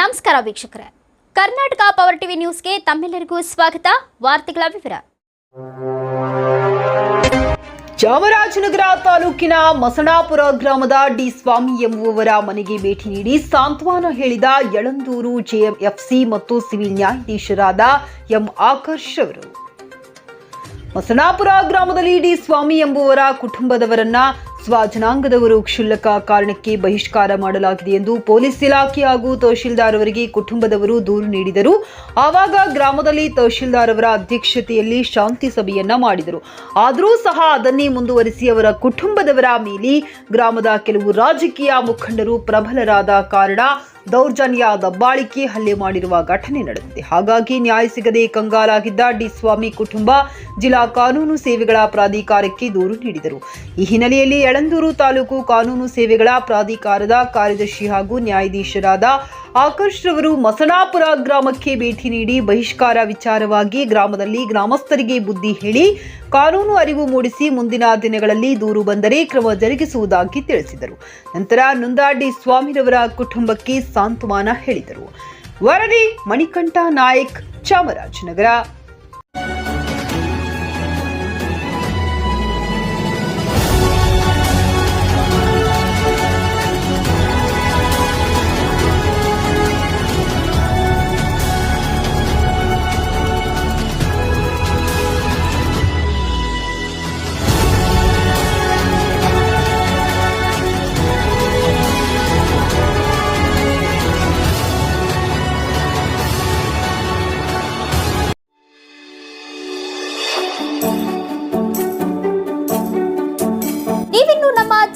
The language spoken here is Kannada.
ನಮಸ್ಕಾರ ವೀಕ್ಷಕರೇ. ಕರ್ನಾಟಕ ಪವರ್ ಟಿವಿ ನ್ಯೂಸ್ಗೆ ತಮ್ಮೆಲ್ಲರಿಗೂ ಸ್ವಾಗತ. ವಾರ್ತೆಗಳ ವಿವರ. ಚಾಮರಾಜನಗರ ತಾಲೂಕಿನ ಮಸಣಾಪುರ ಗ್ರಾಮದ ಡಿ ಸ್ವಾಮಿ ಎಂಬುವವರ ಮನೆಗೆ ಭೇಟಿ ನೀಡಿ ಸಾಂತ್ವನ ಹೇಳಿದ ಯಳಂದೂರು ಜೆಎಂಎಫ್ಸಿ ಮತ್ತು ಸಿವಿಲ್ ನ್ಯಾಯಾಧೀಶರಾದ ಎಂ ಆಕರ್ಷ್ ಅವರು. ಮಸಣಾಪುರ ಗ್ರಾಮದಲ್ಲಿ ಡಿ ಸ್ವಾಮಿ ಎಂಬುವರ ಕುಟುಂಬದವರನ್ನ ಸ್ವಜನಾಂಗದವರು ಕ್ಷುಲ್ಲಕ ಕಾರಣಕ್ಕೆ ಬಹಿಷ್ಕಾರ ಮಾಡಲಾಗಿದೆ ಎಂದು ಪೊಲೀಸ್ ಇಲಾಖೆ ಹಾಗೂ ತಹಶೀಲ್ದಾರ್ ಅವರಿಗೆ ಕುಟುಂಬದವರು ದೂರು ನೀಡಿದರು. ಆವಾಗ ಗ್ರಾಮದಲ್ಲಿ ತಹಶೀಲ್ದಾರ್ ಅವರ ಅಧ್ಯಕ್ಷತೆಯಲ್ಲಿ ಶಾಂತಿ ಸಭೆಯನ್ನ ಮಾಡಿದರು. ಆದರೂ ಸಹ ಅದನ್ನೇ ಮುಂದುವರಿಸಿ ಅವರ ಕುಟುಂಬದವರ ಮೇಲೆ ಗ್ರಾಮದ ಕೆಲವು ರಾಜಕೀಯ ಮುಖಂಡರು ಪ್ರಬಲರಾದ ಕಾರಣ ದೌರ್ಜನ್ಯ ದಬ್ಬಾಳಿಕೆ ಹಲ್ಲೆ ಮಾಡಿರುವ ಘಟನೆ ನಡೆದಿದೆ. ಹಾಗಾಗಿ ನ್ಯಾಯ ಸಿಗದೆ ಕಂಗಾಲಾಗಿದ್ದ ಡಿ ಸ್ವಾಮಿ ಕುಟುಂಬ ಜಿಲ್ಲಾ ಕಾನೂನು ಸೇವೆಗಳ ಪ್ರಾಧಿಕಾರಕ್ಕೆ ದೂರು ನೀಡಿದರು. ಈ ಹಿನ್ನೆಲೆಯಲ್ಲಿ ಯಳಂದೂರು ತಾಲೂಕು ಕಾನೂನು ಸೇವೆಗಳ ಪ್ರಾಧಿಕಾರದ ಕಾರ್ಯದರ್ಶಿ ಹಾಗೂ ನ್ಯಾಯಾಧೀಶರಾದ ಆಕರ್ಷ್ ರವರು ಮಸಣಾಪುರ ಗ್ರಾಮಕ್ಕೆ ಭೇಟಿ ನೀಡಿ ಬಹಿಷ್ಕಾರ ವಿಚಾರವಾಗಿ ಗ್ರಾಮದಲ್ಲಿ ಗ್ರಾಮಸ್ಥರಿಗೆ ಬುದ್ಧಿ ಹೇಳಿ ಕಾನೂನು ಅರಿವು ಮೂಡಿಸಿ ಮುಂದಿನ ದಿನಗಳಲ್ಲಿ ದೂರು ಬಂದರೆ ಕ್ರಮ ಜರುಗಿಸುವುದಾಗಿ ತಿಳಿಸಿದರು. ನಂತರ ನುಂದಾಡಿ ಸ್ವಾಮಿರವರ ಕುಟುಂಬಕ್ಕೆ ಸಾಂತ್ವನ ಹೇಳಿದರು. ವರದಿ ಮಣಿಕಂಠ ನಾಯಕ್ ಚಾಮರಾಜನಗರ.